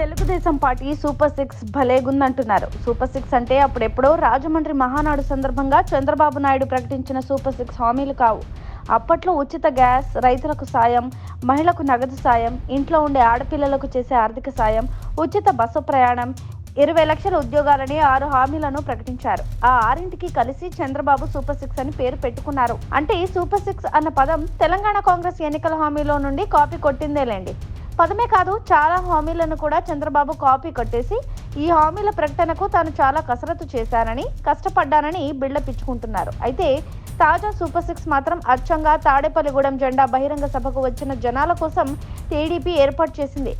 Telugu Desam party super six భలేగుందంటున్నారు. Super six అంటే అప్పుడెప్పుడో రాజమండ్రి మహానాడు సందర్భంగా చంద్రబాబు నాయుడు ప్రకటించిన సూపర్ సిక్స్ హామీలు కావు. అప్పట్లో ఉచిత గ్యాస్ రైతులకు సాయం మహిళకు నగదు సాయం ఇంట్లో ఉండే ఆడపిల్లలకు చేసే ఆర్థిక సాయం ఉచిత బస్సు ప్రయాణం ఇరవై లక్షల ఉద్యోగాలని ఆరు హామీలను ప్రకటించారు. ఆ ఆరింటికి కలిసి చంద్రబాబు సూపర్ సిక్స్ అని పేరు పెట్టుకున్నారు. అంటే ఈ సూపర్ సిక్స్ అన్న పదం తెలంగాణ కాంగ్రెస్ ఎన్నికల హామీలో నుండి కాపీ కొట్టిందేలేండి. పదమే కాదు చాలా హామీలను కూడా చంద్రబాబు కాపీ కొట్టేసి ఈ హామీల ప్రకటనకు తాను చాలా కసరత్తు చేశానని కష్టపడ్డానని బిళ్ళ పిచ్చుకుంటున్నారు అయితే తాజా సూపర్ సిక్స్ మాత్రం అచ్చంగా తాడేపల్లిగూడెం జెండా బహిరంగ సభకు వచ్చిన జనాల కోసం టీడీపీ ఏర్పాటు చేసింది.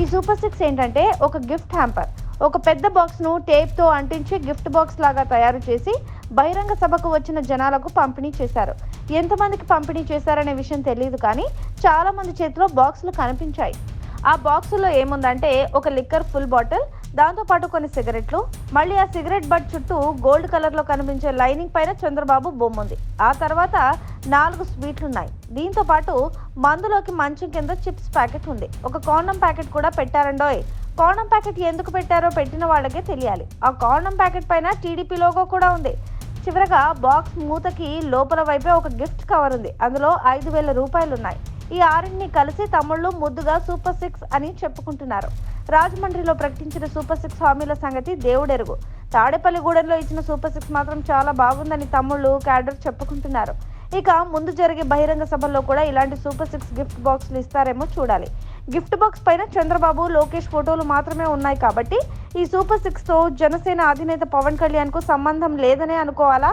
ఈ సూపర్ సిక్స్ ఏంటంటే ఒక గిఫ్ట్ హ్యాంపర్. ఒక పెద్ద బాక్స్ను టేప్తో అంటించి గిఫ్ట్ బాక్స్ లాగా తయారు చేసి బహిరంగ సభకు వచ్చిన జనాలకు పంపిణీ చేశారు. ఎంతమందికి పంపిణీ చేశారనే విషయం తెలియదు కానీ చాలామంది చేతిలో బాక్సులు కనిపించాయి. ఆ బాక్సులో ఏముందంటే ఒక లిక్కర్ ఫుల్ బాటిల్ దాంతోపాటు కొన్ని సిగరెట్లు మళ్ళీ ఆ సిగరెట్ బట్ చుట్టూ గోల్డ్ కలర్లో కనిపించే లైనింగ్ పైన చంద్రబాబు బొమ్మ ఉంది ఆ తర్వాత నాలుగు స్వీట్లు ఉన్నాయి దీంతో పాటు మందులోకి మంచం కింద చిప్స్ ప్యాకెట్ ఉంది. ఒక కాండం ప్యాకెట్ కూడా పెట్టారండోయ్. కాండం ప్యాకెట్ ఎందుకు పెట్టారో పెట్టిన వాళ్ళకే తెలియాలి. ఆ కాండం ప్యాకెట్ పైన టీడీపీ లోగో కూడా ఉంది. చివరగా బాక్స్ మూతకి లోపల వైపే ఒక గిఫ్ట్ కవర్ ఉంది. అందులో ఐదు వేల రూపాయలు ఉన్నాయి ఈ ఆరింటిని కలిసి తమ్ముళ్ళు ముద్దుగా సూపర్ సిక్స్ అని చెప్పుకుంటున్నారు. రాజమండ్రిలో ప్రకటించిన సూపర్ సిక్స్ హామీల సంగతి దేవుడెరుగు. తాడేపల్లిగూడెంలో ఇచ్చిన సూపర్ సిక్స్ మాత్రం చాలా బాగుందని తమ్ముళ్ళు క్యాడర్ చెప్పుకుంటున్నారు. ఇక ముందు జరిగే బహిరంగ సభల్లో కూడా ఇలాంటి సూపర్ సిక్స్ గిఫ్ట్ బాక్సులు ఇస్తారేమో చూడాలి. గిఫ్ట్ బాక్స్ పైన చంద్రబాబు లోకేష్ ఫోటోలు మాత్రమే ఉన్నాయి కాబట్టి ఈ సూపర్ సిక్స్తో జనసేన అధినేత పవన్ కళ్యాణ్కు సంబంధం లేదనే అనుకోవాలా?